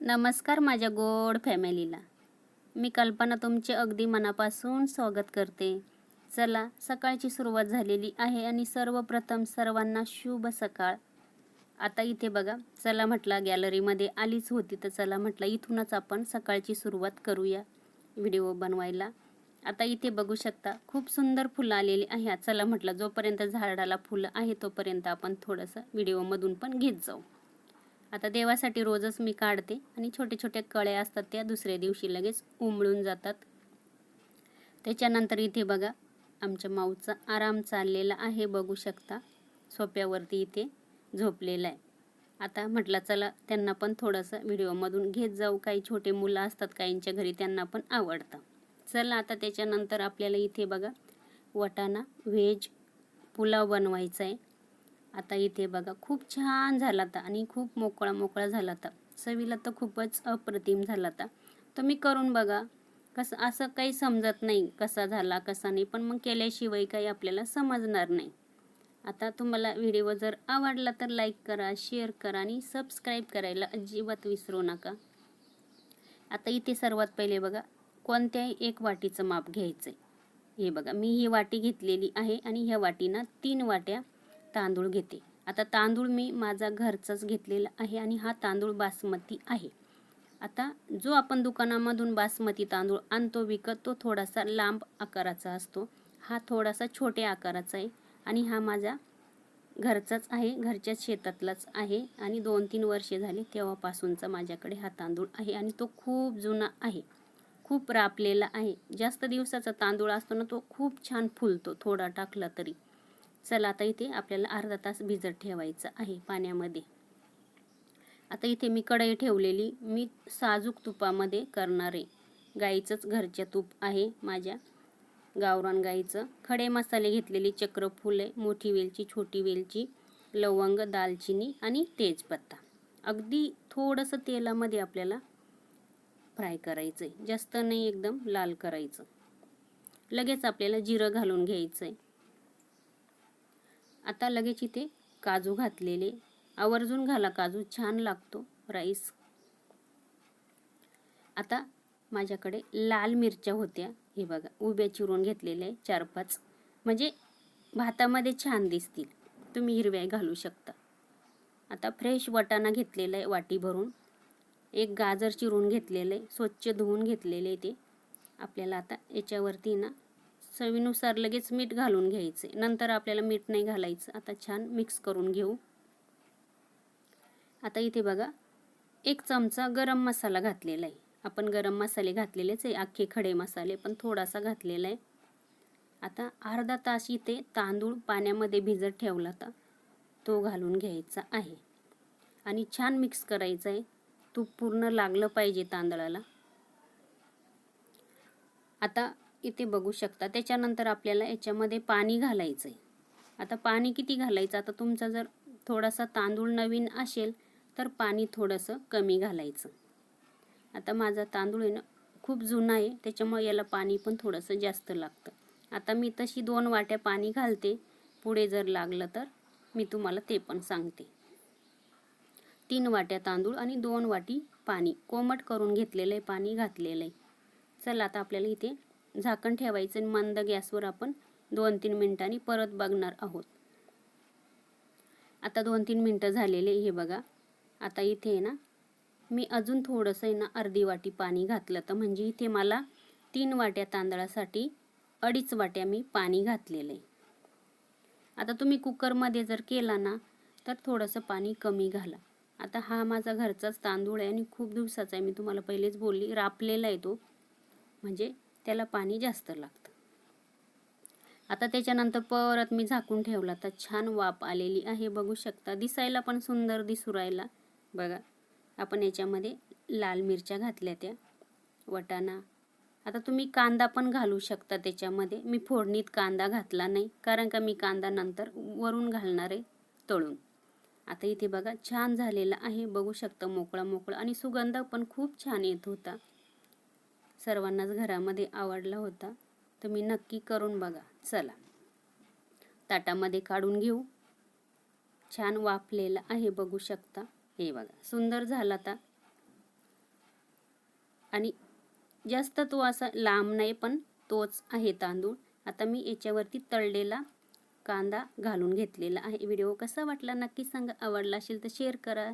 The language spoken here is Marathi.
नमस्कार माझ्या गोड फॅमिलीला. मी कल्पना तुमचे अगदी मनापासून स्वागत करते. चला सकाळची सुरुवात झालेली आहे आणि सर्वप्रथम सर्वांना शुभ सकाळ. आता इथे बघा चला म्हटला गॅलरीमध्ये आलीच होती तर चला म्हटलं इथूनच आपण सकाळची सुरुवात करूया व्हिडिओ बनवायला. आता इथे बघू शकता खूप सुंदर फुलं आलेली आहे चला म्हटलं जोपर्यंत झाडाला फुलं आहे तोपर्यंत आपण थोडंसं व्हिडिओमधून पण घेत जाऊ. आता देवासाठी रोजच मी काढते आणि छोटे छोटे कळे असतात त्या दुसऱ्या दिवशी लगेच उमळून जातात. त्याच्यानंतर इथे बघा आमच्या माऊचा आराम चाललेला आहे बघू शकता. सोप्यावरती इथे झोपलेला आहे. आता म्हटलं चला त्यांना पण थोडंसं व्हिडिओमधून घेत जाऊ. काही छोटे मुलं असतात काहींच्या घरी त्यांना पण आवडतं. चला आता त्याच्यानंतर आपल्याला इथे बघा वटाणा व्हेज पुलाव बनवायचा आहे. आता इथे बघा खूप छान झाला होता आणि खूप मोकळा मोकळा झाला होता चवीला तर खूपच अप्रतिम झाला होता तुम्ही करून बघा कसं असं काही समजत नाही कसा झाला कसा नाही पण मग केल्याशिवाय काही आपल्याला समजणार नाही. आता तुम्हाला व्हिडिओ जर आवडला तर लाईक करा शेअर करा आणि सबस्क्राईब करायला अजिबात विसरू नका. आता इथे सर्वात पहिले बघा कोणत्याही एक वाटीचं माप घ्यायचं आहे हे बघा मी ही वाटी घेतलेली आहे आणि ह्या वाटीनं तीन वाट्या तांदूळ घेते. आता तांदूळ मी माझा घरचाच घेतलेला आहे आणि हा तांदूळ बासमती आहे. आता जो आपण दुकानामधून बासमती तांदूळ आणतो विकत तो थोडासा लांब आकाराचा असतो. हा थोडासा छोट्या आकाराचा आहे आणि हा माझा घरचाच आहे घरच्याच शेतातलाच आहे आणि दोन तीन वर्षे झाली तेव्हापासूनचा माझ्याकडे हा तांदूळ आहे आणि तो खूप जुना आहे. खूप रापलेला आहे. जास्त दिवसाचा तांदूळ असतो ना तो खूप छान फुलतो थोडा टाकला तरी. चला आता इथे आपल्याला अर्धा तास भिजत ठेवायचं आहे पाण्यामध्ये. आता इथे मी कढई ठेवलेली मी साजूक तुपामध्ये करणार आहे. गाईचंच घरच्या तूप आहे माझ्या गावरान गाईचं. खडे मसाले घेतलेली चक्रफुले आहे मोठी वेलची छोटी वेलची लवंग दालचिनी आणि तेजपत्ता. अगदी थोडंसं तेलामध्ये आपल्याला फ्राय करायचं आहे जास्त नाही एकदम लाल करायचं. लगेच आपल्याला जिरं घालून घ्यायचं आहे आता लगेच इथे काजू घातलेले. आवर्जून घाला काजू छान लागतो राईस. आता माझ्याकडे लाल मिरच्या होत्या. हे बघा उभ्या चिरून घेतलेल्या आहे चार पाच. म्हणजे भातामध्ये छान दिसतील. तुम्ही हिरव्या घालू शकता. आता फ्रेश वटाणा घेतलेला आहे वाटी भरून. एक गाजर चिरून घेतलेलं आहे स्वच्छ धुवून घेतलेले आहे ते. आपल्याला आता याच्यावरती ना चवीनुसार लगेच मीठ घालून घ्यायचे. नंतर आपल्याला मीठ नाही घालायचं. आता छान मिक्स करून घेऊ. आता इथे बघा एक चमचा गरम मसाला घातलेला आहे. आपण गरम मसाले घातलेलेच आहे अख्खे खडे मसाले पण थोडासा घातलेला आहे. आता अर्धा तास इथे तांदूळ पाण्यामध्ये भिजत ठेवला होता. तो घालून घ्यायचा आहे. आणि छान मिक्स करायचं आहे. तूप पूर्ण लागलं पाहिजे तांदळाला. आता इथे बघू शकता. त्याच्यानंतर आपल्याला याच्यामध्ये पाणी घालायचं आहे आता पाणी किती घालायचं? आता तुमचा जर थोडासा तांदूळ नवीन असेल तर पाणी थोडंसं कमी घालायचं. आता माझा तांदूळ आहे ना खूप जुना आहे. त्याच्यामुळे याला पाणी पण थोडंसं जास्त लागतं. आता मी तशी दोन वाट्या पाणी घालते. पुढे जर लागलं तर मी तुम्हाला ते पण सांगते. तीन वाट्या तांदूळ आणि दोन वाटी पाणी. कोमट करून घेतलेलं आहे पाणी घातलेलं आहे. चला आता आपल्याला इथे झाकण ठेवायचं आणि मंद गॅसवर आपण दोन तीन मिनटांनी परत बघणार आहोत. आता दोन तीन मिनटं झालेले हे बघा. आता इथे आहे ना मी अजून थोडंसं आहे ना अर्धी वाटी पाणी घातलं तर म्हणजे इथे मला तीन वाट्या तांदळासाठी अडीच वाट्या मी पाणी घातलेलं आहे. आता तुम्ही कुकरमध्ये जर केला ना तर थोडंसं पाणी कमी घाला. आता हा माझा घरचाच तांदूळ आहे आणि खूप दिवसाचा आहे. मी तुम्हाला पहिलेच बोलली रापलेला आहे तो. म्हणजे त्याला पाणी जास्त लागतं. आता त्याच्यानंतर परत मी झाकून ठेवला. तर छान वाप आलेली आहे. बघू शकता. दिसायला पण सुंदर दिसू राहिला. बघा. आपण याच्यामध्ये लाल मिरच्या घातल्या त्या. वटाणा. आता तुम्ही कांदा पण घालू शकता त्याच्यामध्ये. मी फोडणीत कांदा घातला नाही. कारण का मी कांदा नंतर वरून घालणार आहे तळून. आता इथे बघा. छान झालेला आहे. बघू शकता मोकळा मोकळा आणि सुगंध पण खूप छान येत होता. सर्वांनाच घरामध्ये आवडला होता तुम्ही नक्की करून बघा. चला. ताटामध्ये काढून घेऊ. छान वाफलेला आहे बघू शकता. हे बघा सुंदर झाला आता आणि जास्त तो असा लांब नाही पण तोच आहे तांदूळ. आता मी याच्यावरती तळलेला कांदा घालून घेतलेला आहे. व्हिडिओ कसा वाटला नक्की सांगा. आवडला असेल तर शेअर करा.